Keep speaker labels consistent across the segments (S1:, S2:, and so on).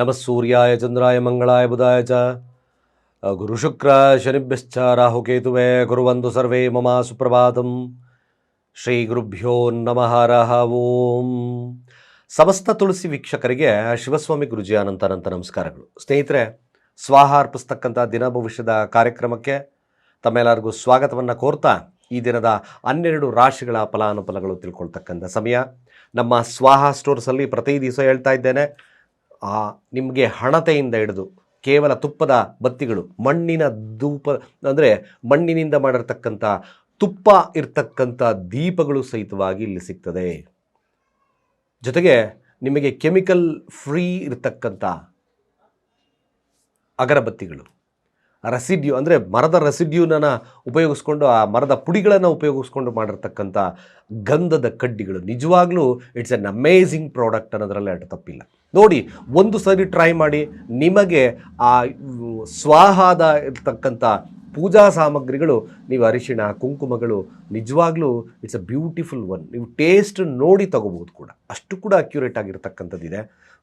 S1: ನಮಃ ಸೂರ್ಯಾಯ ಚಂದ್ರಾಯ ಮಂಗಳಾಯ ಬುಧಾಯ ಚ ಗುರುಶುಕ್ರ ಶನಿಭ್ಯಶ್ಚ ರಾಹುಕೇತುವೆ ಗುರುವಂದು ಸರ್ವೇ ಮಮ ಸುಪ್ರಭಾತಂ ಶ್ರೀ ಗುರುಭ್ಯೋ ನಮಃ ರಹ ಓಂ ಸಮಸ್ತ ತುಳಸಿ ವೀಕ್ಷಕರಿಗೆ ಶಿವಸ್ವಾಮಿ ಗುರುಜಿ ಅನಂತ ಅನಂತ ನಮಸ್ಕಾರಗಳು. ಸ್ನೇಹಿತರೆ, ಸ್ವಾಹ ಅರ್ಪಿಸ್ತಕ್ಕಂಥ ದಿನ ಭವಿಷ್ಯದ ಕಾರ್ಯಕ್ರಮಕ್ಕೆ ತಮ್ಮೆಲ್ಲರಿಗೂ ಸ್ವಾಗತವನ್ನು ಕೋರ್ತಾ ಈ ದಿನದ ಹನ್ನೆರಡು ರಾಶಿಗಳ ಫಲಾನುಫಲಗಳು ತಿಳ್ಕೊಳ್ತಕ್ಕಂಥ ಸಮಯ. ನಮ್ಮ ಸ್ವಾಹ ಸ್ಟೋರ್ಸಲ್ಲಿ ಪ್ರತಿ ದಿವಸ ಹೇಳ್ತಾ ಇದ್ದೇನೆ. ಆ ನಿಮಗೆ ಹಣತೆಯಿಂದ ಹಿಡಿದು ಕೇವಲ ತುಪ್ಪದ ಬತ್ತಿಗಳು, ಮಣ್ಣಿನ ಧೂಪ, ಅಂದರೆ ಮಣ್ಣಿನಿಂದ ಮಾಡಿರ್ತಕ್ಕಂಥ ತುಪ್ಪ ಇರ್ತಕ್ಕಂಥ ದೀಪಗಳು ಸಹಿತವಾಗಿ ಇಲ್ಲಿ ಸಿಗ್ತದೆ. ಜೊತೆಗೆ ನಿಮಗೆ ಕೆಮಿಕಲ್ ಫ್ರೀ ಇರತಕ್ಕಂಥ ಅಗರಬತ್ತಿಗಳು, ರೆಸಿಡ್ಯೂ, ಅಂದರೆ ಮರದ ರೆಸಿಡ್ಯೂನ ಉಪಯೋಗಿಸ್ಕೊಂಡು, ಆ ಮರದ ಪುಡಿಗಳನ್ನು ಉಪಯೋಗಿಸ್ಕೊಂಡು ಮಾಡಿರ್ತಕ್ಕಂಥ ಗಂಧದ ಕಡ್ಡಿಗಳು. ನಿಜವಾಗ್ಲೂ ಇಟ್ಸ್ ಎನ್ ಅಮೇಝಿಂಗ್ ಪ್ರಾಡಕ್ಟ್ ಅನ್ನೋದರಲ್ಲಿ ಅಟ ತಪ್ಪಿಲ್ಲ. ನೋಡಿ, ಒಂದು ಸರಿ ಟ್ರೈ ಮಾಡಿ ನಿಮಗೆ ಆ ಸ್ವಾಹಾದ ಇರ್ತಕ್ಕಂಥ ಪೂಜಾ ಸಾಮಗ್ರಿಗಳು, ನೀವು ಅರಿಶಿಣ, ಕುಂಕುಮಗಳು, ನಿಜವಾಗ್ಲೂ ಇಟ್ಸ್ ಅ ಬ್ಯೂಟಿಫುಲ್ ಒನ್ ನೀವು ಟೇಸ್ಟ್ ನೋಡಿ ತಗೋಬೋದು ಕೂಡ. ಅಷ್ಟು ಕೂಡ ಅಕ್ಯುರೇಟ್ ಆಗಿರ್ತಕ್ಕಂಥದ್ದಿದೆ.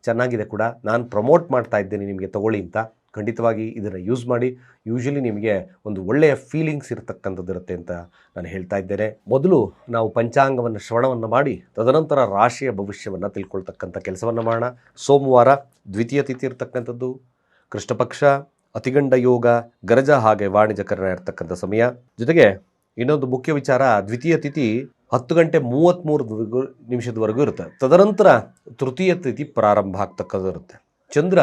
S1: ಚೆನ್ನಾಗಿದೆ ಕೂಡ. ನಾನು ಪ್ರಮೋಟ್ ಮಾಡ್ತಾ ಇದ್ದೇನೆ ನಿಮಗೆ ತಗೊಳ್ಳಿ ಅಂತ. ಖಂಡಿತವಾಗಿ ಇದನ್ನು ಯೂಸ್ ಮಾಡಿ ಯೂಶಲಿ ನಿಮಗೆ ಒಂದು ಒಳ್ಳೆಯ ಫೀಲಿಂಗ್ಸ್ ಇರತಕ್ಕಂಥದ್ದು ಇರುತ್ತೆ ಅಂತ ನಾನು ಹೇಳ್ತಾ ಇದ್ದೇನೆ. ಮೊದಲು ನಾವು ಪಂಚಾಂಗವನ್ನು ಶ್ರವಣವನ್ನು ಮಾಡಿ, ತದನಂತರ ರಾಶಿಯ ಭವಿಷ್ಯವನ್ನು ತಿಳ್ಕೊಳ್ತಕ್ಕಂಥ ಕೆಲಸವನ್ನು ಮಾಡೋಣ. ಸೋಮವಾರ ದ್ವಿತೀಯ ತಿಥಿ ಇರತಕ್ಕಂಥದ್ದು, ಕೃಷ್ಣಪಕ್ಷ, ಅತಿಗಂಡ ಯೋಗ, ಗರಜ ಹಾಗೆ ವಾಣಿಜ್ಯಕರಣ ಇರತಕ್ಕಂಥ ಸಮಯ. ಜೊತೆಗೆ ಇನ್ನೊಂದು ಮುಖ್ಯ ವಿಚಾರ, ದ್ವಿತೀಯ ತಿಥಿ ಹತ್ತು ಗಂಟೆ ಮೂವತ್ತ್ಮೂರು ನಿಮಿಷದವರೆಗೂ ಇರುತ್ತೆ. ತದನಂತರ ತೃತೀಯ ತಿಥಿ ಪ್ರಾರಂಭ ಆಗ್ತಕ್ಕದ್ದು ಇರುತ್ತೆ. ಚಂದ್ರ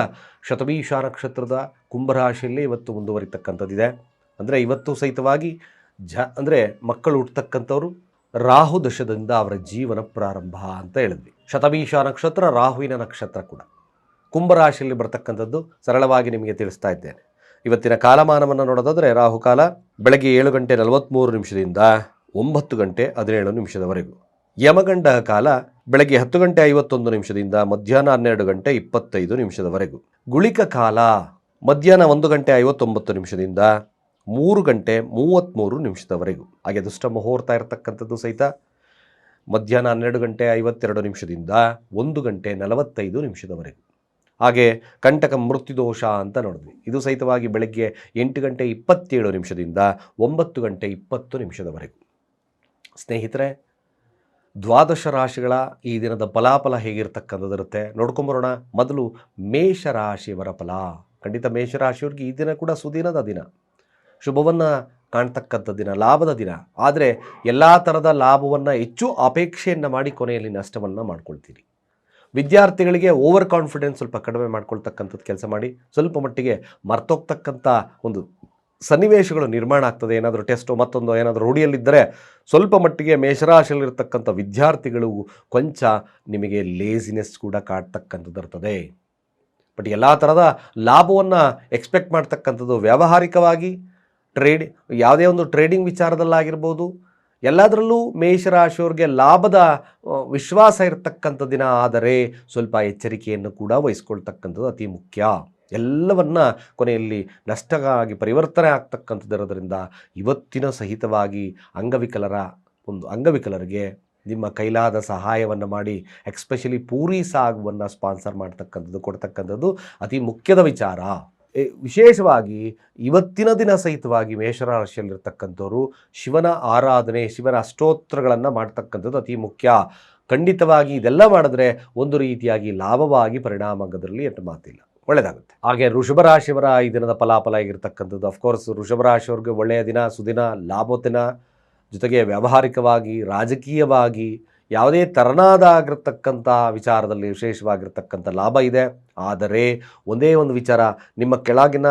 S1: ಶತಭೀಷ ನಕ್ಷತ್ರದ ಕುಂಭರಾಶಿಯಲ್ಲಿ ಇವತ್ತು ಮುಂದುವರಿತಕ್ಕಂಥದ್ದಿದೆ. ಅಂದರೆ ಇವತ್ತು ಸಹಿತವಾಗಿ ಜ ಅಂದರೆ ಮಕ್ಕಳು ಹುಟ್ಟತಕ್ಕಂಥವ್ರು ರಾಹು ದಶದಿಂದ ಅವರ ಜೀವನ ಪ್ರಾರಂಭ ಅಂತ ಹೇಳಿದ್ವಿ. ಶತಭೀಷ ನಕ್ಷತ್ರ ರಾಹುವಿನ ನಕ್ಷತ್ರ ಕೂಡ. ಕುಂಭರಾಶಿಯಲ್ಲಿ ಬರತಕ್ಕಂಥದ್ದು ಸರಳವಾಗಿ ನಿಮಗೆ ತಿಳಿಸ್ತಾ ಇದ್ದೇನೆ. ಇವತ್ತಿನ ಕಾಲಮಾನವನ್ನು ನೋಡೋದಾದರೆ ರಾಹುಕಾಲ ಬೆಳಗ್ಗೆ ಏಳು ಗಂಟೆ ನಲವತ್ತ್ಮೂರು ನಿಮಿಷದಿಂದ ಒಂಬತ್ತು ಗಂಟೆ ಹದಿನೇಳು ನಿಮಿಷದವರೆಗೂ. ಯಮಗಂಡ ಕಾಲ ಬೆಳಗ್ಗೆ ಹತ್ತು ಗಂಟೆ ಐವತ್ತೊಂದು ನಿಮಿಷದಿಂದ ಮಧ್ಯಾಹ್ನ ಹನ್ನೆರಡು ಗಂಟೆ ಇಪ್ಪತ್ತೈದು ನಿಮಿಷದವರೆಗೂ. ಗುಳಿಕ ಕಾಲ ಮಧ್ಯಾಹ್ನ ಒಂದು ಗಂಟೆ ಐವತ್ತೊಂಬತ್ತು ನಿಮಿಷದಿಂದ ಮೂರು ಗಂಟೆ ಮೂವತ್ತ್ಮೂರು ನಿಮಿಷದವರೆಗೂ. ಹಾಗೆ ದುಷ್ಟ ಮುಹೂರ್ತ ಇರತಕ್ಕಂಥದ್ದು ಸಹಿತ ಮಧ್ಯಾಹ್ನ ಹನ್ನೆರಡು ಗಂಟೆ ಐವತ್ತೆರಡು ನಿಮಿಷದಿಂದ ಒಂದು ಗಂಟೆ ನಲವತ್ತೈದು ನಿಮಿಷದವರೆಗೂ. ಹಾಗೆ ಕಂಟಕ ಮೃತ್ಯುದೋಷ ಅಂತ ನೋಡಿದ್ವಿ. ಇದು ಸಹಿತವಾಗಿ ಬೆಳಗ್ಗೆ ಎಂಟು ಗಂಟೆ ಇಪ್ಪತ್ತೇಳು ನಿಮಿಷದಿಂದ ಒಂಬತ್ತು ಗಂಟೆ ಇಪ್ಪತ್ತು ನಿಮಿಷದವರೆಗೂ. ಸ್ನೇಹಿತರೆ ದ್ವಾದಶ ರಾಶಿಗಳ ಈ ದಿನದ ಫಲಾಫಲ ಹೇಗಿರ್ತಕ್ಕಂಥದ್ದಿರುತ್ತೆ ನೋಡ್ಕೊಂಬರೋಣ. ಮೊದಲು ಮೇಷರಾಶಿಯವರ ಫಲ. ಖಂಡಿತ ಮೇಷರಾಶಿಯವ್ರಿಗೆ ಈ ದಿನ ಕೂಡ ಸುದಿನದ ದಿನ. ಶುಭವನ್ನು ಕಾಣ್ತಕ್ಕಂಥ ದಿನ, ಲಾಭದ ದಿನ. ಆದರೆ ಎಲ್ಲ ಥರದ ಲಾಭವನ್ನು ಹೆಚ್ಚು ಅಪೇಕ್ಷೆಯನ್ನು ಮಾಡಿ ಕೊನೆಯಲ್ಲಿ ನಷ್ಟವನ್ನು ಮಾಡ್ಕೊಳ್ತೀರಿ. ವಿದ್ಯಾರ್ಥಿಗಳಿಗೆ ಓವರ್ ಕಾನ್ಫಿಡೆನ್ಸ್ ಸ್ವಲ್ಪ ಕಡಿಮೆ ಮಾಡ್ಕೊಳ್ತಕ್ಕಂಥದ್ದು ಕೆಲಸ ಮಾಡಿ. ಸ್ವಲ್ಪ ಮಟ್ಟಿಗೆ ಮರ್ತೋಗ್ತಕ್ಕಂಥ ಒಂದು ಸನ್ನಿವೇಶಗಳು ನಿರ್ಮಾಣ ಆಗ್ತದೆ, ಏನಾದರೂ ಟೆಸ್ಟು, ಮತ್ತೊಂದು ಏನಾದರೂ ರೂಢಿಯಲ್ಲಿದ್ದರೆ ಸ್ವಲ್ಪ ಮಟ್ಟಿಗೆ ಮೇಷರಾಶಿಯಲ್ಲಿರ್ತಕ್ಕಂಥ ವಿದ್ಯಾರ್ಥಿಗಳು ಕೊಂಚ ನಿಮಗೆ ಲೇಸಿನೆಸ್ ಕೂಡ ಕಾಡ್ತಕ್ಕಂಥದ್ದು ಇರ್ತದೆ. ಬಟ್ ಎಲ್ಲ ಥರದ ಲಾಭವನ್ನು ಎಕ್ಸ್ಪೆಕ್ಟ್ ಮಾಡ್ತಕ್ಕಂಥದ್ದು ವ್ಯಾವಹಾರಿಕವಾಗಿ ಟ್ರೇಡ್ ಯಾವುದೇ ಒಂದು ಟ್ರೇಡಿಂಗ್ ವಿಚಾರದಲ್ಲಾಗಿರ್ಬೋದು. ಎಲ್ಲದರಲ್ಲೂ ಮೇಷರಾಶಿಯವ್ರಿಗೆ ಲಾಭದ ವಿಶ್ವಾಸ ಇರತಕ್ಕಂಥ ದಿನ ಆದರೆ ಸ್ವಲ್ಪ ಎಚ್ಚರಿಕೆಯನ್ನು ಕೂಡ ವಹಿಸ್ಕೊಳ್ತಕ್ಕಂಥದ್ದು ಅತಿ ಮುಖ್ಯ. ಎಲ್ಲವನ್ನ ಕೊನೆಯಲ್ಲಿ ನಷ್ಟವಾಗಿ ಪರಿವರ್ತನೆ ಆಗ್ತಕ್ಕಂಥದ್ದಿರೋದ್ರಿಂದ ಇವತ್ತಿನ ಸಹಿತವಾಗಿ ಅಂಗವಿಕಲರ, ಒಂದು ಅಂಗವಿಕಲರಿಗೆ ನಿಮ್ಮ ಕೈಲಾದ ಸಹಾಯವನ್ನು ಮಾಡಿ, ಎಕ್ಸ್ಪೆಷಲಿ ಪೂರಿ ಸಾಗುವನ್ನು ಸ್ಪಾನ್ಸರ್ ಮಾಡ್ತಕ್ಕಂಥದ್ದು, ಕೊಡ್ತಕ್ಕಂಥದ್ದು ಅತಿ ಮುಖ್ಯದ ವಿಚಾರ. ವಿಶೇಷವಾಗಿ ಇವತ್ತಿನ ದಿನ ಸಹಿತವಾಗಿ ಮೇಷರಾಶಿಯಲ್ಲಿರ್ತಕ್ಕಂಥವ್ರು ಶಿವನ ಆರಾಧನೆ, ಶಿವನ ಅಷ್ಟೋತ್ರಗಳನ್ನು ಮಾಡ್ತಕ್ಕಂಥದ್ದು ಅತಿ ಮುಖ್ಯ. ಖಂಡಿತವಾಗಿ ಇದೆಲ್ಲ ಮಾಡಿದ್ರೆ ಒಂದು ರೀತಿಯಾಗಿ ಲಾಭವಾಗಿ ಪರಿಣಾಮ ಆಗೋದ್ರಲ್ಲಿ ಎಟ್ಟು ಮಾತಿಲ್ಲ. ಒಳ್ಳೆಯದಾಗುತ್ತೆ ಹಾಗೆ ಋಷಭ ರಾಶಿಯವರ ಈ ದಿನದ ಫಲಾಫಲ ಆಗಿರ್ತಕ್ಕಂಥದ್ದು. ಅಫ್ಕೋರ್ಸ್ ವೃಷಭ ರಾಶಿಯವ್ರಿಗೆ ಒಳ್ಳೆಯ ದಿನ, ಸುದಿನ ಲಾಭೋತ್ತಿನ ಜೊತೆಗೆ ವ್ಯಾವಹಾರಿಕವಾಗಿ, ರಾಜಕೀಯವಾಗಿ ಯಾವುದೇ ತೆರನಾದಾಗಿರ್ತಕ್ಕಂಥ ವಿಚಾರದಲ್ಲಿ ವಿಶೇಷವಾಗಿರ್ತಕ್ಕಂಥ ಲಾಭ ಇದೆ. ಆದರೆ ಒಂದೇ ಒಂದು ವಿಚಾರ, ನಿಮ್ಮ ಕೆಳಗಿನ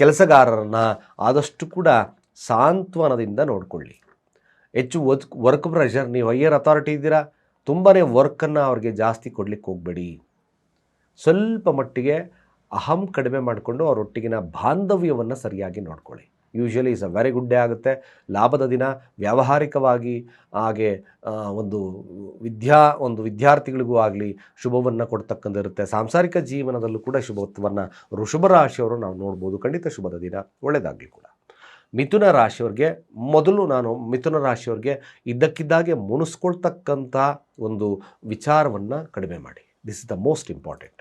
S1: ಕೆಲಸಗಾರರನ್ನು ಆದಷ್ಟು ಕೂಡ ಸಾಂತ್ವನದಿಂದ ನೋಡಿಕೊಳ್ಳಿ. ಹೆಚ್ಚು ವರ್ಕ್ ವರ್ಕ್ ಪ್ರೆಷರ್ ನೀವು ಹೈಯರ್ ಅಥಾರಿಟಿ ಇದ್ದೀರಾ ತುಂಬಾ ವರ್ಕನ್ನು ಅವ್ರಿಗೆ ಜಾಸ್ತಿ ಕೊಡಲಿಕ್ಕೆ ಹೋಗಬೇಡಿ. ಸ್ವಲ್ಪ ಮಟ್ಟಿಗೆ ಅಹಂ ಕಡಿಮೆ ಮಾಡಿಕೊಂಡು ಅವರೊಟ್ಟಿಗಿನ ಬಾಂಧವ್ಯವನ್ನು ಸರಿಯಾಗಿ ನೋಡ್ಕೊಳ್ಳಿ. Usually is a very good day ಆಗುತ್ತೆ. ಲಾಭದ ದಿನ ವ್ಯಾವಹಾರಿಕವಾಗಿ ಹಾಗೆ ಒಂದು ವಿದ್ಯಾ, ಒಂದು ವಿದ್ಯಾರ್ಥಿಗಳಿಗೂ ಆಗಲಿ ಶುಭವನ್ನು ಕೊಡ್ತಕ್ಕಂಥಿರುತ್ತೆ ಸಾಂಸಾರಿಕ ಜೀವನದಲ್ಲೂ ಕೂಡ ಶುಭತ್ವವನ್ನು ವೃಷಭ ರಾಶಿಯವರು ನಾವು ನೋಡ್ಬೋದು. ಖಂಡಿತ ಶುಭದ ದಿನ ಒಳ್ಳೆಯದಾಗಲಿ ಕೂಡ. ಮಿಥುನ ರಾಶಿಯವ್ರಿಗೆ ಮೊದಲು ನಾನು ಮಿಥುನ ರಾಶಿಯವ್ರಿಗೆ ಇದ್ದಕ್ಕಿದ್ದಾಗೆ ಮುನಿಸ್ಕೊಳ್ತಕ್ಕಂಥ ಒಂದು ವಿಚಾರವನ್ನು ಕಡಿಮೆ ಮಾಡಿ. This is the most important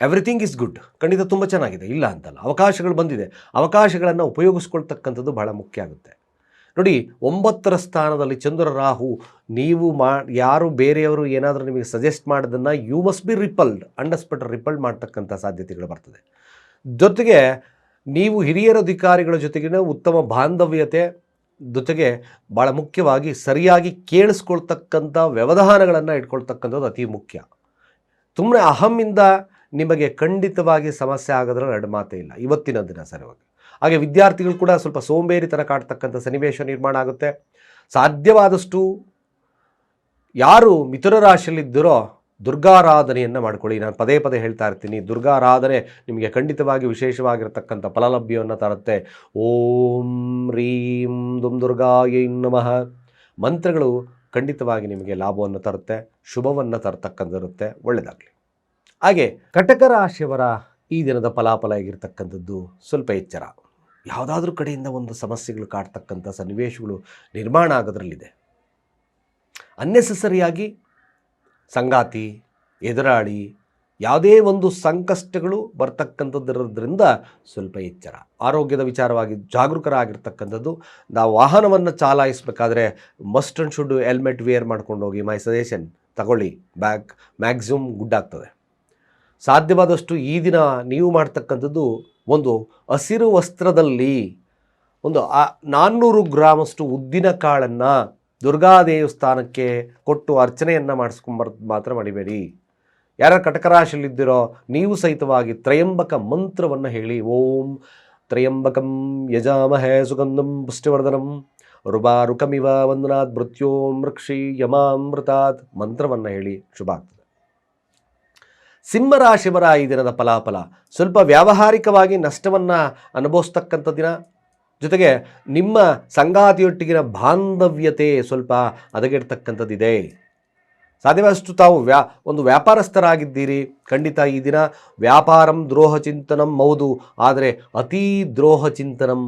S1: everything is good ಖಂಡಿತ ತುಂಬ ಚೆನ್ನಾಗಿದೆ. ಇಲ್ಲ ಅಂತಲ್ಲ. ಅವಕಾಶಗಳು ಬಂದಿದೆ. ಅವಕಾಶಗಳನ್ನು ಉಪಯೋಗಿಸ್ಕೊಳ್ತಕ್ಕಂಥದ್ದು ಬಹಳ ಮುಖ್ಯ ಆಗುತ್ತೆ. ನೋಡಿ, ಒಂಬತ್ತರ ಸ್ಥಾನದಲ್ಲಿ ಚಂದ್ರ ರಾಹು, ನೀವು ಮಾ, ಯಾರು ಬೇರೆಯವರು ಏನಾದರೂ ನಿಮಗೆ ಸಜೆಸ್ಟ್ ಮಾಡೋದನ್ನು ಯು ಮಸ್ಟ್ ಬಿ ರಿಪಲ್ಡ್ ಅಂಡರ್ಸ್ಪೆಟ್ ರಿಪಲ್ಡ್ ಮಾಡ್ತಕ್ಕಂಥ ಸಾಧ್ಯತೆಗಳು ಬರ್ತದೆ. ಜೊತೆಗೆ, ನೀವು ಹಿರಿಯರ ಅಧಿಕಾರಿಗಳ ಜೊತೆಗಿನ ಉತ್ತಮ ಬಾಂಧವ್ಯತೆ ಜೊತೆಗೆ ಭಾಳ ಮುಖ್ಯವಾಗಿ ಸರಿಯಾಗಿ ಕೇಳಿಸ್ಕೊಳ್ತಕ್ಕಂಥ ವ್ಯವಧಾನಗಳನ್ನು ಇಟ್ಕೊಳ್ತಕ್ಕಂಥದ್ದು ಅತಿ ಮುಖ್ಯ. ತುಂಬ ಅಹಮ್ಮಿಂದ ನಿಮಗೆ ಖಂಡಿತವಾಗಿ ಸಮಸ್ಯೆ ಆಗೋದ್ರಲ್ಲಿ ಎರಡು ಮಾತೇ ಇಲ್ಲ. ಇವತ್ತಿನ ದಿನ ಸರಿಯಾಗಿ ಹಾಗೆ ವಿದ್ಯಾರ್ಥಿಗಳು ಕೂಡ ಸ್ವಲ್ಪ ಸೋಂಬೇರಿತನ ಕಾಡ್ತಕ್ಕಂಥ ಸನ್ನಿವೇಶ ನಿರ್ಮಾಣ ಆಗುತ್ತೆ. ಸಾಧ್ಯವಾದಷ್ಟು ಯಾರು ಮಿಥುನ ರಾಶಿಯಲ್ಲಿದ್ದರೋ ದುರ್ಗಾರಾಧನೆಯನ್ನು ಮಾಡ್ಕೊಳ್ಳಿ. ನಾನು ಪದೇ ಪದೇ ಹೇಳ್ತಾ ಇರ್ತೀನಿ, ದುರ್ಗಾರಾಧನೆ ನಿಮಗೆ ಖಂಡಿತವಾಗಿ ವಿಶೇಷವಾಗಿರತಕ್ಕಂಥ ಫಲಲಭ್ಯವನ್ನು ತರುತ್ತೆ. ಓಂ ರೀಂ ದುಂ ದುರ್ಗಾಯೈ ನಮಃ. ಮಂತ್ರಗಳು ಖಂಡಿತವಾಗಿ ನಿಮಗೆ ಲಾಭವನ್ನು ತರುತ್ತೆ, ಶುಭವನ್ನು ತರತಕ್ಕಂಥಿರುತ್ತೆ ಒಳ್ಳೆಯದಾಗಲಿ ಹಾಗೆ ಕಟಕ ರಾಶಿಯವರ ಈ ದಿನದ ಫಲಾಫಲ ಆಗಿರ್ತಕ್ಕಂಥದ್ದು ಸ್ವಲ್ಪ ಎಚ್ಚರ. ಯಾವುದಾದ್ರೂ ಕಡೆಯಿಂದ ಒಂದು ಸಮಸ್ಯೆಗಳು ಕಾಡ್ತಕ್ಕಂಥ ಸನ್ನಿವೇಶಗಳು ನಿರ್ಮಾಣ ಆಗೋದ್ರಲ್ಲಿದೆ. ಅನ್ನೆಸೆಸರಿಯಾಗಿ ಸಂಗಾತಿ, ಎದುರಾಳಿ ಯಾವುದೇ ಒಂದು ಸಂಕಷ್ಟಗಳು ಬರ್ತಕ್ಕಂಥದ್ದಿರೋದ್ರಿಂದ ಸ್ವಲ್ಪ ಎಚ್ಚರ. ಆರೋಗ್ಯದ ವಿಚಾರವಾಗಿ ಜಾಗರೂಕರಾಗಿರ್ತಕ್ಕಂಥದ್ದು. ನಾವು ವಾಹನವನ್ನು ಚಾಲಾಯಿಸಬೇಕಾದ್ರೆ must and should helmet wear ಮಾಡ್ಕೊಂಡು ಹೋಗಿ ಮೈ ಸಜೆಷನ್ ತಗೊಳ್ಳಿ. ಬ್ಯಾಗ್ ಮ್ಯಾಕ್ಸಿಮಮ್ ಗುಡ್ ಆಗ್ತದೆ ಸಾಧ್ಯವಾದಷ್ಟು ಈ ದಿನ ನೀವು ಮಾಡ್ತಕ್ಕಂಥದ್ದು ಒಂದು ಹಸಿರು ವಸ್ತ್ರದಲ್ಲಿ ಒಂದು ಆ ನಾನ್ನೂರು ಗ್ರಾಮಷ್ಟು ಉದ್ದಿನ ಕಾಳನ್ನು ದುರ್ಗಾ ದೇವಸ್ಥಾನಕ್ಕೆ ಕೊಟ್ಟು ಅರ್ಚನೆಯನ್ನು ಮಾಡಿಸ್ಕೊಂಬರ್ ಮಾತ್ರ ಮಾಡಿಬೇಡಿ. ಯಾರ ಕಟಕರಾಶಿಯಲ್ಲಿದ್ದೀರೋ ನೀವು ಸಹಿತವಾಗಿ ತ್ರಯಂಬಕ ಮಂತ್ರವನ್ನು ಹೇಳಿ. ಓಂ ತ್ರಯಂಬಕಂ ಯಜಾಮಹೇ ಸುಗಂಧಂ ಪುಷ್ಟಿವರ್ಧನಂ ರುಬಾರುಕಮಿವ ವಂದನಾತ್ ಮೃತ್ಯೋ ಮೃಕ್ಷಿ ಯಮಾಮೃತಾತ್ ಮಂತ್ರವನ್ನು ಹೇಳಿ ಶುಭ ಆಗ್ತದೆ ಸಿಂಹರಾಶಿವರ ಈ ದಿನದ ಫಲಾಫಲ ಸ್ವಲ್ಪ ವ್ಯಾವಹಾರಿಕವಾಗಿ ನಷ್ಟವನ್ನು ಅನುಭವಿಸ್ತಕ್ಕಂಥ ದಿನ. ಜೊತೆಗೆ ನಿಮ್ಮ ಸಂಗಾತಿಯೊಟ್ಟಿಗಿನ ಬಾಂಧವ್ಯತೆ ಸ್ವಲ್ಪ ಹದಗೆಡ್ತಕ್ಕಂಥದ್ದಿದೆ. ಸಾಧ್ಯವಾದಷ್ಟು ತಾವು ವ್ಯಾ, ಒಂದು ವ್ಯಾಪಾರಸ್ಥರಾಗಿದ್ದೀರಿ. ಖಂಡಿತ ಈ ದಿನ ವ್ಯಾಪಾರಂ ದ್ರೋಹ ಚಿಂತನಂ ಹೌದು, ಆದರೆ ಅತೀ ದ್ರೋಹ ಚಿಂತನಂ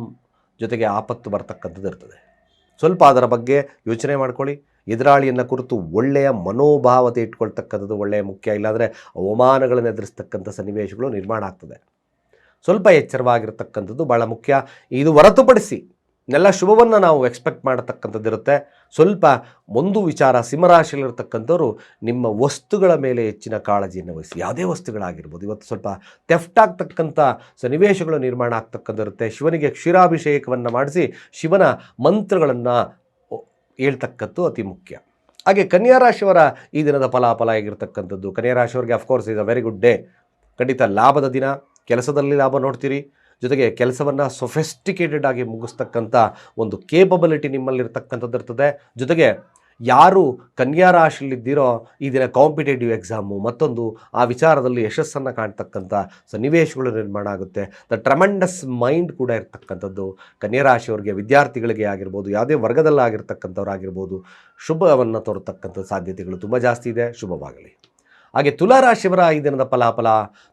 S1: ಜೊತೆಗೆ ಆಪತ್ತು ಬರ್ತಕ್ಕಂಥದ್ದು ಇರ್ತದೆ. ಸ್ವಲ್ಪ ಅದರ ಬಗ್ಗೆ ಯೋಚನೆ ಮಾಡ್ಕೊಳ್ಳಿ. ಎದುರಾಳಿಯನ್ನು ಕುರಿತು ಒಳ್ಳೆಯ ಮನೋಭಾವತೆ ಇಟ್ಕೊಳ್ತಕ್ಕಂಥದ್ದು ಒಳ್ಳೆಯ ಮುಖ್ಯ. ಇಲ್ಲಾಂದರೆ ಅವಮಾನಗಳನ್ನು ಎದುರಿಸ್ತಕ್ಕಂಥ ಸನ್ನಿವೇಶಗಳು ನಿರ್ಮಾಣ ಆಗ್ತದೆ. ಸ್ವಲ್ಪ ಎಚ್ಚರವಾಗಿರ್ತಕ್ಕಂಥದ್ದು ಭಾಳ ಮುಖ್ಯ. ಇದು ಹೊರತುಪಡಿಸಿ ಎಲ್ಲ ಶುಭವನ್ನು ನಾವು ಎಕ್ಸ್ಪೆಕ್ಟ್ ಮಾಡತಕ್ಕಂಥದ್ದಿರುತ್ತೆ. ಸ್ವಲ್ಪ ಒಂದು ವಿಚಾರ ಸಿಂಹರಾಶಿಯಲ್ಲಿರ್ತಕ್ಕಂಥವ್ರು ನಿಮ್ಮ ವಸ್ತುಗಳ ಮೇಲೆ ಹೆಚ್ಚಿನ ಕಾಳಜಿಯನ್ನು ವಹಿಸಿ. ಯಾವುದೇ ವಸ್ತುಗಳಾಗಿರ್ಬೋದು. ಇವತ್ತು ಸ್ವಲ್ಪ ತೆಫ್ಟ್ ಆಗ್ತಕ್ಕಂಥ ಸನ್ನಿವೇಶಗಳು ನಿರ್ಮಾಣ ಆಗ್ತಕ್ಕಂಥಿರುತ್ತೆ ಶಿವನಿಗೆ ಕ್ಷೀರಾಭಿಷೇಕವನ್ನು ಮಾಡಿಸಿ ಶಿವನ ಮಂತ್ರಗಳನ್ನು ಹೇಳ್ತಕ್ಕದ್ದು ಅತಿ ಮುಖ್ಯ. ಹಾಗೆ ಕನ್ಯಾ ರಾಶಿಯವರ ಈ ದಿನದ ಫಲಾಫಲ ಆಗಿರ್ತಕ್ಕಂಥದ್ದು. ಕನ್ಯಾ ರಾಶಿಯವರಿಗೆ of course is a very good day ಖಂಡಿತ ಲಾಭದ ದಿನ. ಕೆಲಸದಲ್ಲಿ ಲಾಭ ನೋಡ್ತೀರಿ. ಜೊತೆಗೆ ಕೆಲಸವನ್ನು ಸೊಫೆಸ್ಟಿಕೇಟೆಡ್ ಆಗಿ ಮುಗಿಸ್ತಕ್ಕಂಥ ಒಂದು ಕೇಪಬಿಲಿಟಿ ನಿಮ್ಮಲ್ಲಿರ್ತಕ್ಕಂಥದ್ದು ಇರ್ತದೆ. ಜೊತೆಗೆ ಯಾರು ಕನ್ಯಾ ರಾಶಿಯಲ್ಲಿದ್ದೀರೋ ಈ ದಿನ ಕಾಂಪಿಟೇಟಿವ್ ಎಕ್ಸಾಮು ಮತ್ತೊಂದು ಆ ವಿಚಾರದಲ್ಲಿ ಯಶಸ್ಸನ್ನು ಕಾಣ್ತಕ್ಕಂಥ ಸನ್ನಿವೇಶಗಳು ನಿರ್ಮಾಣ ಆಗುತ್ತೆ. ದ ಟ್ರಮೆಂಡಸ್ ಮೈಂಡ್ ಕೂಡ ಇರ್ತಕ್ಕಂಥದ್ದು. ಕನ್ಯಾ ರಾಶಿಯವರಿಗೆ ವಿದ್ಯಾರ್ಥಿಗಳಿಗೆ ಆಗಿರ್ಬೋದು, ಯಾವುದೇ ವರ್ಗದಲ್ಲಾಗಿರ್ತಕ್ಕಂಥವ್ರಾಗಿರ್ಬೋದು, ಶುಭವನ್ನು ತೋರತಕ್ಕಂಥ ಸಾಧ್ಯತೆಗಳು ತುಂಬ ಜಾಸ್ತಿ ಇದೆ. ಶುಭವಾಗಲಿ. ಹಾಗೆ ತುಲಾರಾಶಿಯವರ ಈ ದಿನದ ಫಲಾಫಲ,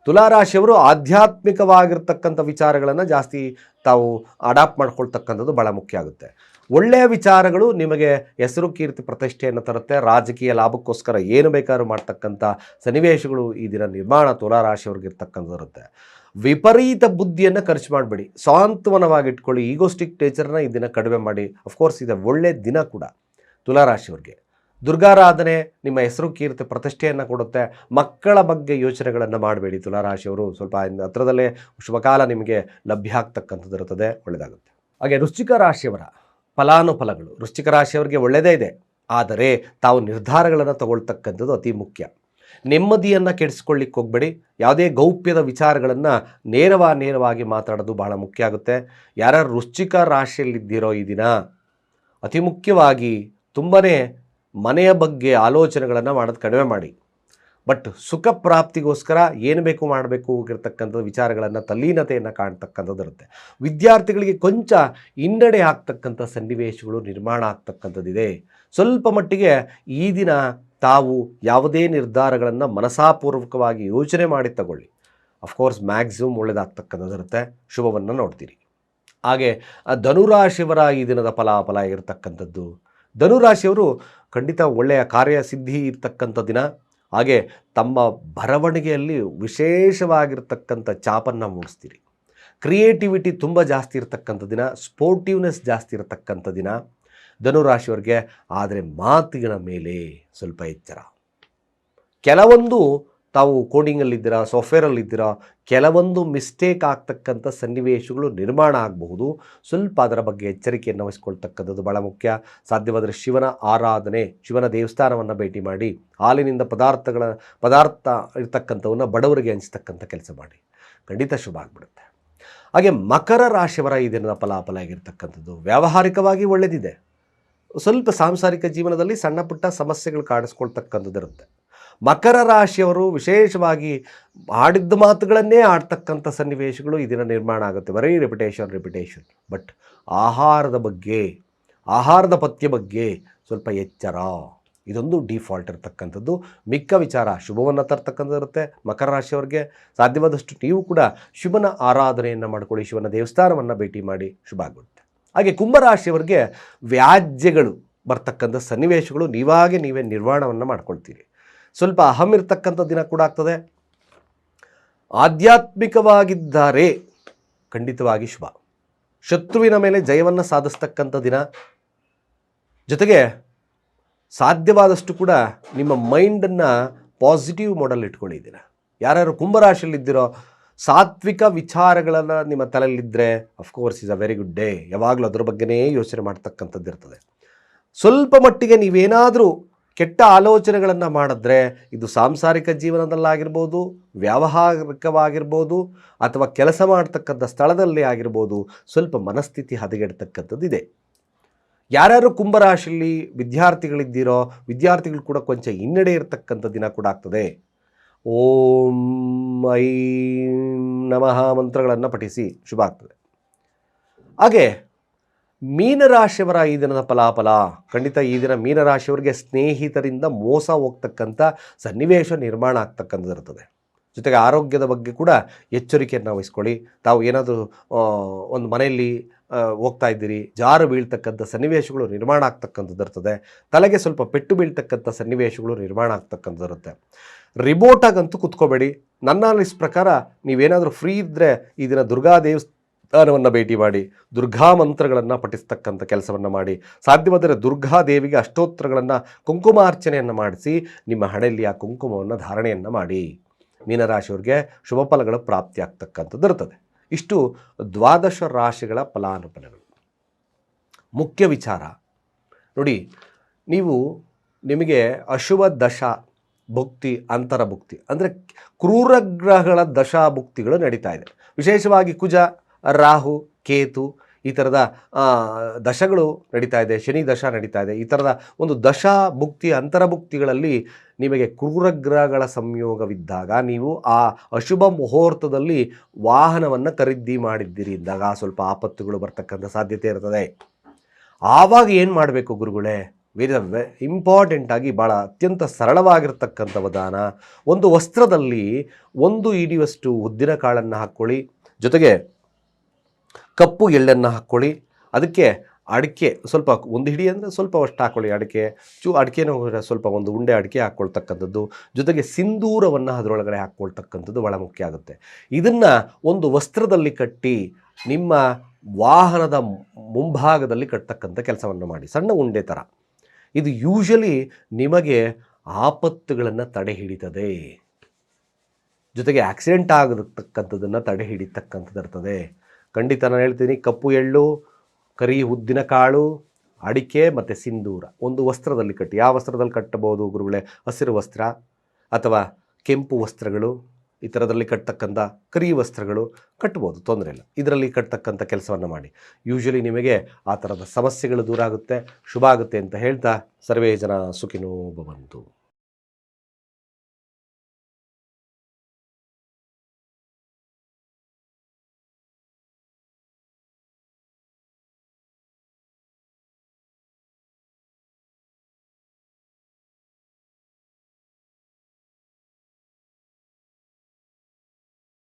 S1: ತುಲಾರಾಶಿಯವರು ಆಧ್ಯಾತ್ಮಿಕವಾಗಿರ್ತಕ್ಕಂಥ ವಿಚಾರಗಳನ್ನು ಜಾಸ್ತಿ ತಾವು ಅಡಾಪ್ಟ್ ಮಾಡ್ಕೊಳ್ತಕ್ಕಂಥದ್ದು ಭಾಳ ಮುಖ್ಯ ಆಗುತ್ತೆ. ಒಳ್ಳೆಯ ವಿಚಾರಗಳು ನಿಮಗೆ ಹೆಸರು ಕೀರ್ತಿ ಪ್ರತಿಷ್ಠೆಯನ್ನು ತರುತ್ತೆ, ರಾಜಕೀಯ ಲಾಭಕ್ಕೋಸ್ಕರ ಏನು ಬೇಕಾದ್ರೂ ಮಾಡ್ತಕ್ಕಂಥ ಸನ್ನಿವೇಶಗಳು ಈ ದಿನ ನಿರ್ಮಾಣ ತುಲಾರಾಶಿಯವ್ರಿಗೆ ಇರ್ತಕ್ಕಂಥದ್ದು ಇರುತ್ತೆ. ವಿಪರೀತ ಬುದ್ಧಿಯನ್ನು ಖರ್ಚು ಮಾಡಬೇಡಿ. ಸಾಂತ್ವನವಾಗಿ ಇಟ್ಕೊಳ್ಳಿ ಈಗೋಸ್ಟಿಕ್ ಟೇಚರ್ನ ಈ ದಿನ ಕಡಿಮೆ ಮಾಡಿ. ಅಫ್ಕೋರ್ಸ್ ಇದೆ ಒಳ್ಳೆಯ ದಿನ ಕೂಡ ತುಲಾರಾಶಿಯವ್ರಿಗೆ. ದುರ್ಗಾರಾಧನೆ ನಿಮ್ಮ ಹೆಸರು ಕೀರ್ತಿ ಪ್ರತಿಷ್ಠೆಯನ್ನು ಕೊಡುತ್ತೆ. ಮಕ್ಕಳ ಬಗ್ಗೆ ಯೋಚನೆಗಳನ್ನು ಮಾಡಬೇಡಿ ತುಲಾರಾಶಿಯವರು. ಸ್ವಲ್ಪ ಹತ್ರದಲ್ಲೇ ಶುಭಕಾಲ ನಿಮಗೆ ಲಭ್ಯ ಆಗ್ತಕ್ಕಂಥದ್ದು ಇರುತ್ತದೆ. ಒಳ್ಳೆಯದಾಗುತ್ತೆ ಹಾಗೆ ವೃಶ್ಚಿಕ ರಾಶಿಯವರ ಫಲಾನುಫಲಗಳು. ವೃಶ್ಚಿಕ ರಾಶಿಯವರಿಗೆ ಒಳ್ಳೆಯದೇ ಇದೆ. ಆದರೆ ತಾವು ನಿರ್ಧಾರಗಳನ್ನು ತಗೊಳ್ತಕ್ಕಂಥದ್ದು ಅತಿ ಮುಖ್ಯ. ನೆಮ್ಮದಿಯನ್ನು ಕೆಡಿಸ್ಕೊಳ್ಳಿಕ್ಕೆ ಹೋಗಬೇಡಿ. ಯಾವುದೇ ಗೌಪ್ಯದ ವಿಚಾರಗಳನ್ನು ನೇರವ ನೇರವಾಗಿ ಮಾತಾಡೋದು ಬಹಳ ಮುಖ್ಯ ಆಗುತ್ತೆ. ಯಾರು ವೃಶ್ಚಿಕ ರಾಶಿಯಲ್ಲಿದ್ದೀರೋ ಈ ದಿನ ಅತಿ ಮುಖ್ಯವಾಗಿ ತುಂಬನೇ ಮನೆಯ ಬಗ್ಗೆ ಆಲೋಚನೆಗಳನ್ನು ಮಾಡೋದು ಕಡಿಮೆ ಮಾಡಿ. ಬಟ್ ಸುಖ ಪ್ರಾಪ್ತಿಗೋಸ್ಕರ ಏನು ಬೇಕು ಮಾಡಬೇಕು ಆಗಿರ್ತಕ್ಕಂಥ ವಿಚಾರಗಳನ್ನು ತಲ್ಲೀನತೆಯನ್ನು ಕಾಣ್ತಕ್ಕಂಥದ್ದು ಇರುತ್ತೆ. ವಿದ್ಯಾರ್ಥಿಗಳಿಗೆ ಕೊಂಚ ಹಿನ್ನಡೆ ಆಗ್ತಕ್ಕಂಥ ಸನ್ನಿವೇಶಗಳು ನಿರ್ಮಾಣ ಆಗ್ತಕ್ಕಂಥದ್ದಿದೆ. ಸ್ವಲ್ಪ ಮಟ್ಟಿಗೆ ಈ ದಿನ ತಾವು ಯಾವುದೇ ನಿರ್ಧಾರಗಳನ್ನು ಮನಸಾಪೂರ್ವಕವಾಗಿ ಯೋಚನೆ ಮಾಡಿ ತಗೊಳ್ಳಿ. ಅಫ್ಕೋರ್ಸ್ ಮ್ಯಾಕ್ಸಿಮಮ್ ಒಳ್ಳೆಯದಾಗ್ತಕ್ಕಂಥದ್ದು ಇರುತ್ತೆ. ಶುಭವನ್ನು ನೋಡ್ತೀರಿ. ಹಾಗೆ ಧನುರಾಶಿವರ ಈ ದಿನದ ಫಲಾಫಲ ಇರತಕ್ಕಂಥದ್ದು ಧನುರಾಶಿಯವರು ಖಂಡಿತ ಒಳ್ಳೆಯ ಕಾರ್ಯಸಿದ್ಧಿ ಇರ್ತಕ್ಕಂಥ ದಿನ. ಹಾಗೆ ತಮ್ಮ ಬರವಣಿಗೆಯಲ್ಲಿ ವಿಶೇಷವಾಗಿರ್ತಕ್ಕಂಥ ಚಾಪನ್ನು ಮೂಡಿಸ್ತೀರಿ. ಕ್ರಿಯೇಟಿವಿಟಿ ತುಂಬ ಜಾಸ್ತಿ ಇರತಕ್ಕಂಥ ದಿನ, ಸ್ಪೋರ್ಟಿವ್ನೆಸ್ ಜಾಸ್ತಿ ಇರತಕ್ಕಂಥ ದಿನ ಧನುರಾಶಿಯವರಿಗೆ. ಆದರೆ ಮಾತಿನ ಮೇಲೆ ಸ್ವಲ್ಪ ಎಚ್ಚರ. ಕೆಲವೊಂದು ತಾವು ಕೋಡಿಂಗಲ್ಲಿದ್ದೀರಾ, ಸಾಫ್ಟ್ವೇರಲ್ಲಿದ್ದೀರಾ, ಕೆಲವೊಂದು ಮಿಸ್ಟೇಕ್ ಆಗ್ತಕ್ಕಂಥ ಸನ್ನಿವೇಶಗಳು ನಿರ್ಮಾಣ ಆಗಬಹುದು. ಸ್ವಲ್ಪ ಅದರ ಬಗ್ಗೆ ಎಚ್ಚರಿಕೆಯನ್ನು ವಹಿಸ್ಕೊಳ್ತಕ್ಕಂಥದ್ದು ಭಾಳ ಮುಖ್ಯ. ಸಾಧ್ಯವಾದರೆ ಶಿವನ ಆರಾಧನೆ, ಶಿವನ ದೇವಸ್ಥಾನವನ್ನು ಭೇಟಿ ಮಾಡಿ, ಹಾಲಿನಿಂದ ಪದಾರ್ಥಗಳ, ಪದಾರ್ಥ ಇರ್ತಕ್ಕಂಥವನ್ನು ಬಡವರಿಗೆ ಹಂಚ್ತಕ್ಕಂಥ ಕೆಲಸ ಮಾಡಿ. ಖಂಡಿತ ಶುಭ ಆಗಿಬಿಡುತ್ತೆ. ಹಾಗೆ ಮಕರ ರಾಶಿಯವರ ಈ ದಿನದ ಫಲಾಫಲ ಆಗಿರ್ತಕ್ಕಂಥದ್ದು ವ್ಯಾವಹಾರಿಕವಾಗಿ ಒಳ್ಳೆಯದಿದೆ ಸ್ವಲ್ಪ ಸಾಂಸಾರಿಕ ಜೀವನದಲ್ಲಿ ಸಣ್ಣ ಪುಟ್ಟ ಸಮಸ್ಯೆಗಳು ಕಾಣಿಸ್ಕೊಳ್ತಕ್ಕಂಥದ್ದು ಇರುತ್ತೆ ಮಕರ ರಾಶಿಯವರು ವಿಶೇಷವಾಗಿ ಆಡಿದ್ದ ಮಾತುಗಳನ್ನೇ ಆಡ್ತಕ್ಕಂಥ ಸನ್ನಿವೇಶಗಳು ಈ ದಿನ ನಿರ್ಮಾಣ ಆಗುತ್ತೆ. ಬರೀ ರೆಪಿಟೇಷನ್ ರೆಪಿಟೇಷನ್ ಬಟ್ ಆಹಾರದ ಬಗ್ಗೆ, ಆಹಾರದ ಪಥ್ಯ ಬಗ್ಗೆ ಸ್ವಲ್ಪ ಎಚ್ಚರ. ಇದೊಂದು ಡಿಫಾಲ್ಟ್ ಇರತಕ್ಕಂಥದ್ದು. ಮಿಕ್ಕ ವಿಚಾರ ಶುಭವನ್ನು ತರ್ತಕ್ಕಂಥದ್ದು ಇರುತ್ತೆ. ಮಕರ ರಾಶಿಯವರಿಗೆ ಸಾಧ್ಯವಾದಷ್ಟು ನೀವು ಕೂಡ ಶಿವನ ಆರಾಧನೆಯನ್ನು ಮಾಡ್ಕೊಳ್ಳಿ ಶಿವನ ದೇವಸ್ಥಾನವನ್ನು ಭೇಟಿ ಮಾಡಿ, ಶುಭ ಆಗುತ್ತೆ. ಹಾಗೆ ಕುಂಭರಾಶಿಯವರಿಗೆ ವ್ಯಾಜ್ಯಗಳು ಬರ್ತಕ್ಕಂಥ ಸನ್ನಿವೇಶಗಳು ನೀವಾಗೆ ನೀವೇ ನಿರ್ವಹಣವನ್ನು ಮಾಡ್ಕೊಳ್ತೀರಿ. ಸ್ವಲ್ಪ ಅಹಂ ಇರ್ತಕ್ಕಂಥ ದಿನ ಕೂಡ ಆಗ್ತದೆ. ಆಧ್ಯಾತ್ಮಿಕವಾಗಿದ್ದಾರೆ. ಖಂಡಿತವಾಗಿ ಶುಭ. ಶತ್ರುವಿನ ಮೇಲೆ ಜಯವನ್ನು ಸಾಧಿಸ್ತಕ್ಕಂಥ ದಿನ. ಜೊತೆಗೆ ಸಾಧ್ಯವಾದಷ್ಟು ಕೂಡ ನಿಮ್ಮ ಮೈಂಡನ್ನು ಪಾಸಿಟಿವ್ ಮೋಡಲ್ಲಿ ಇಟ್ಕೊಳ್ಳಿ ಯಾರ್ಯಾರು ಕುಂಭರಾಶಿಯಲ್ಲಿದ್ದೀರೋ, ಸಾತ್ವಿಕ ವಿಚಾರಗಳನ್ನು ನಿಮ್ಮ ತಲೆಯಲ್ಲಿದ್ದರೆ of course is a very good day ಯಾವಾಗಲೂ ಅದ್ರ ಬಗ್ಗೆನೇ ಯೋಚನೆ ಮಾಡ್ತಕ್ಕಂಥದ್ದು ಇರ್ತದೆ ಸ್ವಲ್ಪ ಮಟ್ಟಿಗೆ ನೀವೇನಾದರೂ ಕೆಟ್ಟ ಆಲೋಚನೆಗಳನ್ನು ಮಾಡಿದ್ರೆ ಇದು ಸಾಂಸಾರಿಕ ಜೀವನದಲ್ಲಾಗಿರ್ಬೋದು, ವ್ಯಾವಹಾರಿಕವಾಗಿರ್ಬೋದು ಅಥವಾ ಕೆಲಸ ಮಾಡ್ತಕ್ಕಂಥ ಸ್ಥಳದಲ್ಲಿ ಆಗಿರ್ಬೋದು, ಸ್ವಲ್ಪ ಮನಸ್ಥಿತಿ ಹದಗೆಡ್ತಕ್ಕಂಥದ್ದು ಇದೆ ಯಾರ್ಯಾರು ಕುಂಭರಾಶಿಯಲ್ಲಿ ವಿದ್ಯಾರ್ಥಿಗಳಿದ್ದೀರೋ, ವಿದ್ಯಾರ್ಥಿಗಳು ಕೂಡ ಕೊಂಚ ಹಿನ್ನಡೆ ಇರತಕ್ಕಂಥ ದಿನ ಕೂಡ ಆಗ್ತದೆ. ಓಂ ಐ ನಮಃ ಮಂತ್ರಗಳನ್ನು ಪಠಿಸಿ ಶುಭ ಆಗ್ತದೆ. ಹಾಗೆ ಮೀನರಾಶಿಯವರ ಈ ದಿನದ ಫಲಾಫಲ. ಖಂಡಿತ ಈ ದಿನ ಮೀನರಾಶಿಯವರಿಗೆ ಸ್ನೇಹಿತರಿಂದ ಮೋಸ ಹೋಗ್ತಕ್ಕಂಥ ಸನ್ನಿವೇಶ ನಿರ್ಮಾಣ ಆಗ್ತಕ್ಕಂಥದ್ದು ಇರ್ತದೆ. ಜೊತೆಗೆ ಆರೋಗ್ಯದ ಬಗ್ಗೆ ಕೂಡ ಎಚ್ಚರಿಕೆಯನ್ನು ವಹಿಸ್ಕೊಳ್ಳಿ. ತಾವು ಏನಾದರೂ ಒಂದು ಮನೆಯಲ್ಲಿ ಹೋಗ್ತಾ ಇದ್ದೀರಿ, ಜಾರು ಬೀಳ್ತಕ್ಕಂಥ ಸನ್ನಿವೇಶಗಳು ನಿರ್ಮಾಣ ಆಗ್ತಕ್ಕಂಥದ್ದು ಇರ್ತದೆ. ತಲೆಗೆ ಸ್ವಲ್ಪ ಪೆಟ್ಟು ಬೀಳ್ತಕ್ಕಂಥ ಸನ್ನಿವೇಶಗಳು ನಿರ್ಮಾಣ ಆಗ್ತಕ್ಕಂಥದ್ದು ಇರುತ್ತೆ. ಕುತ್ಕೋಬೇಡಿ. ನನ್ನ ಪ್ರಕಾರ ನೀವೇನಾದರೂ ಫ್ರೀ ಇದ್ದರೆ ಈ ದಿನ ದುರ್ಗಾ ದೇವಸ್ಥಾನವನ್ನು ಭೇಟಿ ಮಾಡಿ, ದುರ್ಗಾ ಮಂತ್ರಗಳನ್ನು ಪಠಿಸ್ತಕ್ಕಂಥ ಕೆಲಸವನ್ನು ಮಾಡಿ, ಸಾಧ್ಯವಾದರೆ ದುರ್ಗಾ ದೇವಿಗೆ ಅಷ್ಟೋತ್ತರಗಳನ್ನು ಕುಂಕುಮಾರ್ಚನೆಯನ್ನು ಮಾಡಿಸಿ, ನಿಮ್ಮ ಹಣೆಯಲ್ಲಿ ಆ ಕುಂಕುಮವನ್ನು ಧಾರಣೆಯನ್ನು ಮಾಡಿ. ಮೀನರಾಶಿಯವ್ರಿಗೆ ಶುಭ ಫಲಗಳು ಪ್ರಾಪ್ತಿಯಾಗ್ತಕ್ಕಂಥದ್ದು ಇರ್ತದೆ. ಇಷ್ಟು ದ್ವಾದಶ ರಾಶಿಗಳ ಫಲಾನುಫಲಗಳು. ಮುಖ್ಯ ವಿಚಾರ. ನೋಡಿ, ನೀವು ನಿಮಗೆ ಅಶುಭ ದಶ ಭುಕ್ತಿ ಅಂತರ ಭುಕ್ತಿ ಅಂದರೆ ಕ್ರೂರಗ್ರಹಗಳ ದಶಾ ಭುಕ್ತಿಗಳು ನಡೀತಾ ಇದೆ. ವಿಶೇಷವಾಗಿ ಕುಜ ರಾಹು, ಕೇತು ಈ ಥರದ ದಶಗಳು ನಡೀತಾ ಇದೆ. ಶನಿ ದಶ ನಡೀತಾ ಇದೆ. ಈ ಥರದ ಒಂದು ದಶಾ ಭುಕ್ತಿ ಅಂತರಭುಕ್ತಿಗಳಲ್ಲಿ ನಿಮಗೆ ಕ್ರೂರಗ್ರಹಗಳ ಸಂಯೋಗವಿದ್ದಾಗ ನೀವು ಆ ಅಶುಭ ಮುಹೂರ್ತದಲ್ಲಿ ವಾಹನವನ್ನು ಖರೀದಿ ಮಾಡಿದ್ದೀರಿ. ಇದ್ದಾಗ ಸ್ವಲ್ಪ ಆಪತ್ತುಗಳು ಬರ್ತಕ್ಕಂಥ ಸಾಧ್ಯತೆ ಇರ್ತದೆ. ಆವಾಗ ಏನು ಮಾಡಬೇಕು ಗುರುಗಳೇ? ವೆರಿ ಇಂಪಾರ್ಟೆಂಟಾಗಿ ಭಾಳ ಅತ್ಯಂತ ಸರಳವಾಗಿರ್ತಕ್ಕಂಥ ವಿಧಾನ, ಒಂದು ವಸ್ತ್ರದಲ್ಲಿ ಒಂದು ಹಿಡಿಯುವಷ್ಟು ಉದ್ದಿನ ಕಾಳನ್ನು ಹಾಕ್ಕೊಳ್ಳಿ. ಜೊತೆಗೆ ಕಪ್ಪು ಎಳ್ಳನ್ನು ಹಾಕ್ಕೊಳ್ಳಿ. ಅದಕ್ಕೆ ಅಡಿಕೆ ಸ್ವಲ್ಪ ಒಂದು ಹಿಡಿ ಅಂದರೆ ಸ್ವಲ್ಪ ಅಷ್ಟು ಹಾಕ್ಕೊಳ್ಳಿ. ಅಡಿಕೆ ಚೂ ಅಡಿಕೆನೂ ಸ್ವಲ್ಪ ಒಂದು ಉಂಡೆ ಅಡಿಕೆ ಹಾಕ್ಕೊಳ್ತಕ್ಕಂಥದ್ದು. ಜೊತೆಗೆ ಸಿಂಧೂರವನ್ನು ಅದರೊಳಗಡೆ ಹಾಕ್ಕೊಳ್ತಕ್ಕಂಥದ್ದು ಭಾಳ ಮುಖ್ಯ ಆಗುತ್ತೆ. ಇದನ್ನು ಒಂದು ವಸ್ತ್ರದಲ್ಲಿ ಕಟ್ಟಿ ನಿಮ್ಮ ವಾಹನದ ಮುಂಭಾಗದಲ್ಲಿ ಕಟ್ತಕ್ಕಂಥ ಕೆಲಸವನ್ನು ಮಾಡಿ. ಸಣ್ಣ ಉಂಡೆ ಥರ ಇದು ಯೂಶಲಿ ನಿಮಗೆ ಆಪತ್ತುಗಳನ್ನು ತಡೆ ಹಿಡಿತದೆ. ಜೊತೆಗೆ ಆಕ್ಸಿಡೆಂಟ್ ಆಗತಕ್ಕಂಥದ್ದನ್ನು ತಡೆ ಹಿಡಿತಕ್ಕಂಥದ್ದು ಇರ್ತದೆ. ಖಂಡಿತ ನಾನು ಹೇಳ್ತೀನಿ, ಕಪ್ಪು ಎಳ್ಳು, ಕರಿ ಉದ್ದಿನ ಕಾಳು, ಅಡಿಕೆ ಮತ್ತು ಸಿಂಧೂರ. ಒಂದು ವಸ್ತ್ರದಲ್ಲಿ ಕಟ್ಟಿ. ಯಾವ ವಸ್ತ್ರದಲ್ಲಿ ಕಟ್ಟಬಹುದು ಗುರುಗಳೇ? ಹಸಿರು ವಸ್ತ್ರ ಅಥವಾ ಕೆಂಪು ವಸ್ತ್ರಗಳು, ಈ ಥರದಲ್ಲಿ ಕಟ್ತಕ್ಕಂಥ ಕರಿ ವಸ್ತ್ರಗಳು ಕಟ್ಟಬೋದು ತೊಂದರೆ ಇಲ್ಲ. ಇದರಲ್ಲಿ ಕಟ್ತಕ್ಕಂಥ ಕೆಲಸವನ್ನು ಮಾಡಿ. ಯೂಶ್ವಲಿ ನಿಮಗೆ ಆ ಥರದ ಸಮಸ್ಯೆಗಳು ದೂರ ಆಗುತ್ತೆ, ಶುಭ ಆಗುತ್ತೆ ಅಂತ ಹೇಳ್ತಾ ಸರ್ವೇ ಜನ ಸುಖಿನೋ ಭವಂತು